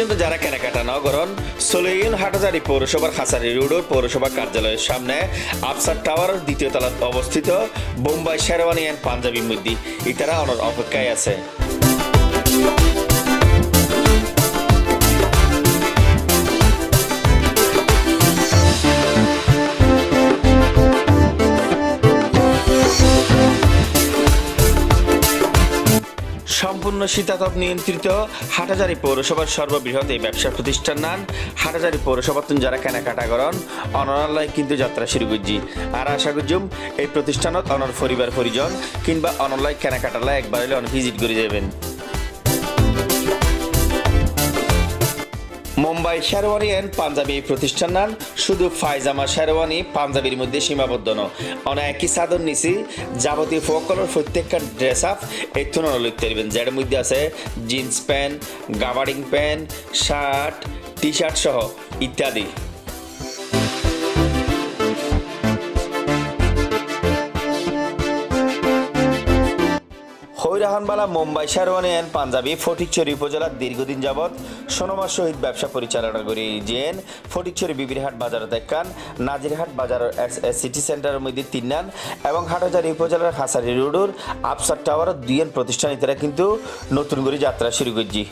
পর্যন্ত যারা কেনাকাটা নগরন সলিউন হাটাজারি পৌরসভার খাসারি রোডের পৌরসভা কার্যালয়ের সামনে আফসার টাওয়ার দ্বিতীয় তলাত অবস্থিত বোম্বাই শেরওয়ানি অ্যান্ড পাঞ্জাবি মুদি ইতারা অনর অপেক্ষায় আছে। সম্পূর্ণ শীতাতপ নিয়ন্ত্রিত হাটাজারি পৌরসভার সর্ববৃহৎ এই ব্যবসা প্রতিষ্ঠান নান হাটাজারি পৌরসভাতন যারা কেনাকাটা করেন অনরালয় কিন্তু যাত্রা শুরু করছি। আর আশা করছুম এই প্রতিষ্ঠানত অনর পরিবার, পরিজন কিংবা অনলাইন কেনাকাটালা একবার হলে অন ভিজিট করে যাবেন। মুম্বাই শেরওয়ানি অ্যান্ড পাঞ্জাবি প্রতিষ্ঠান শুধু ফাইজামা শেরওয়ানি, পাঞ্জাবির মধ্যে সীমাবদ্ধ ন অনেক একই সাদর নিছি যাবতীয় ফকলের প্রত্যেকটা ড্রেস আপ তুলনা লিখতে পারবেন যার মধ্যে আছে jeans pant gabardine pant shirt T shirt সহ ইত্যাদি। হৈরাহানবালা, মুম্বাই শেরওয়ানি অ্যান্ড পাঞ্জাবি ফটিকচুরি উপজেলার দীর্ঘদিন যাবৎ সোনমার সহিত ব্যবসা পরিচালনা করি জেন ফটিকছড়ি বিবিরহাট বাজার দেখান, নাজিরহাট বাজার সিটি সেন্টারের মধ্যে তিন নান এবং হাটহাজারি উপজেলার হাসারি রোডুর আফসার টাওয়ার দুইয়ের প্রতিষ্ঠান ইতারা কিন্তু নতুন করে যাত্রা শুরু করছি।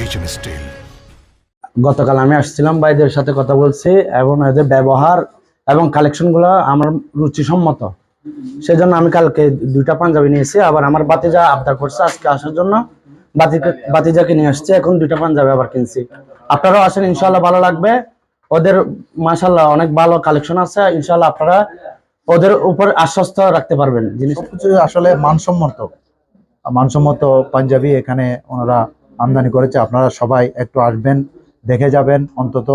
এইচএম স্টিল গতকাল আমি আসছিলাম ভাইদের সাথে কথা বলছি এবং এদের ব্যবহার এবং কালেকশনগুলো আমার রুচিসম্মত। সেজন্য আমি কালকে দুইটা পাঞ্জাবি নিয়েছি আবার আমার বাতিজা আবদার করছে আজকে আসার জন্য। বাতি- বাতিজাকে নিয়ে আসছে এখন দুইটা পাঞ্জাবি আবার কিনছি। আপনারাও আসেন ইনশাল্লাহ ভালো লাগবে। ওদের মাসাল্লাহ অনেক ভালো কালেকশন আছে। ইনশাল্লাহ আপনারা ওদের উপর আশ্বস্ত রাখতে পারবেন। জিনিস আসলে মানসম্মত। মানসম্মত পাঞ্জাবি এখানে ওনারা আমদানি করেছে আপনারা সবাই একটু আসবেন দেখে যাবেন অন্তত।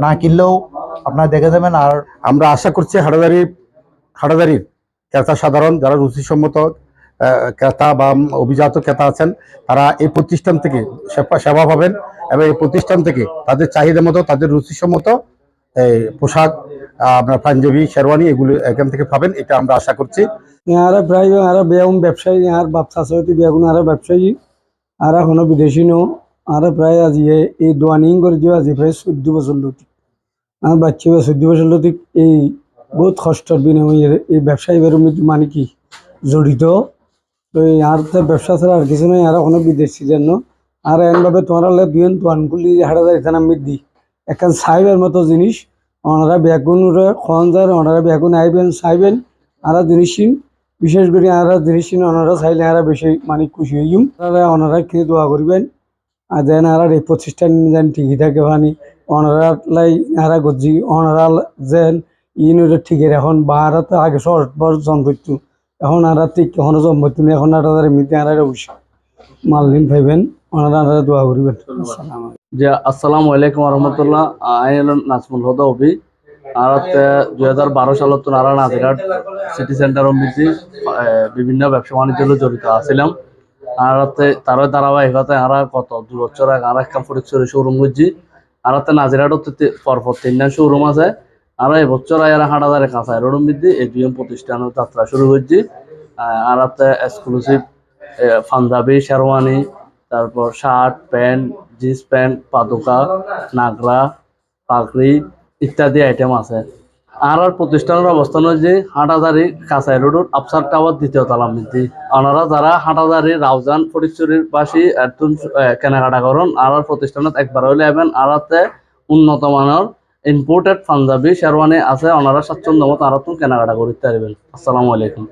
না কিনলেও আপনারা দেখে যাবেন আর আমরা আশা করছি হাটাদারি হাটাদারির ক্রেতা সাধারণ যারা রুচিসম্মত ক্রেতা বা অভিজাত ক্রেতা আছেন তারা এই প্রতিষ্ঠান থেকে সেবা- সেবা পাবেন এবং এই প্রতিষ্ঠান থেকে তাদের চাহিদা মতো তাদের রুচিসম্মত এই পোশাক আপনার পাঞ্জাবি শেরওয়ানি এগুলো এখান থেকে পাবেন এটা আমরা আশা করছি। ইয়ারা প্রায় বেগুন ব্যবসায়ী ইয়ার বাপসা সহিত বেগুন আরা ব্যবসায়ী। আর এখনও বিদেশি নো আর প্রায় আজি এই দোয়ানিং করে যে আজি প্রায় চোদ্দ বছর লতি। আর বাচ্চা বা চোদ্দ বছর লতি, এই বহুত কষ্টর বিনিময়ে এই ব্যবসায়ী বেরো মানে কি জড়িত। তো এই আর তো ব্যবসা ছাড়া আর কিছু নয় আর এখনও বিদেশি জন্য আর এমনভাবে তোমার দুয়েন তোয়ানগুলি হারা যায় এখানে আমি দিই। এখন সাহেবের মতো জিনিস, ওনারা বেগুন খন যায় ওনারা বেগুন আইবেন চাইবেন আরা জিনিসিন বিশেষ করে আরা জিনিসিন ওনারা চাইলে আরা বেশি মানে খুশি হইম তারা ওনারা কিনে দোয়া করবেন? আর দেন আর এই প্রতিষ্ঠান যেন ঠিকই থাকে মানে ওনারা লাই আরা গজি ওনারা যেন ইনুরে ঠিকই এখন বা আরা তো আগে সহজ বড় জন্মত্যু এখন আরা ঠিক এখনও জন্মত্যু নেই এখন আরা এমনিতে আরা অবশ্য মালদিন পাইবেন ওনারা আরা দোয়া করবেন। যে আসসালামু আলাইকুম। রহমতুল্লাহ। আই হলো নাজমুল হদা অভি আর দুই হাজার বারো সালত নারা নাজিরাট সিটি সেন্টার মিছি বিভিন্ন ব্যবসা বাণিজ্য জড়িত আছিলাম। আর তার ধারাবাহিকতায় আর কত? দু বছর আগে আর একটা ফটিকছড়ি শোরুম করছি আর নাজিরাট পরপর তিনটা শোরুম আছে। আর এবছর আর হাটাদারে কাঁচায় রোডম বৃদ্ধি এই দুই প্রতিষ্ঠানের যাত্রা শুরু করছি আর এক্সক্লুসিভ পাঞ্জাবি, শেরওয়ানি, তারপর শার্ট, প্যান্ট, জিন্স প্যান্ট, পাদুকা, নাগরা, পাগড়ি ইত্যাদি আইটেম আছে। আর আর প্রতিষ্ঠানের অবস্থান হয়েছে হাটাজারি কাঁচাই রোড, আফসার টাওয়ার দ্বিতীয় তলা বৃদ্ধি ওনারা যারা হাটাজারি রাউজান ফটিকচুরির পাশে কেনাকাটা করেন, আর আর প্রতিষ্ঠানত একবার হইলে এবেন আর আতে উন্নত মানের ইম্পোর্টেড পাঞ্জাবি, শেরওয়ানি আছে ওনারা স্বাচ্ছন্দ্য মতো আর কেনাকাটা করতে পারবেন আসসালামু আলাইকুম।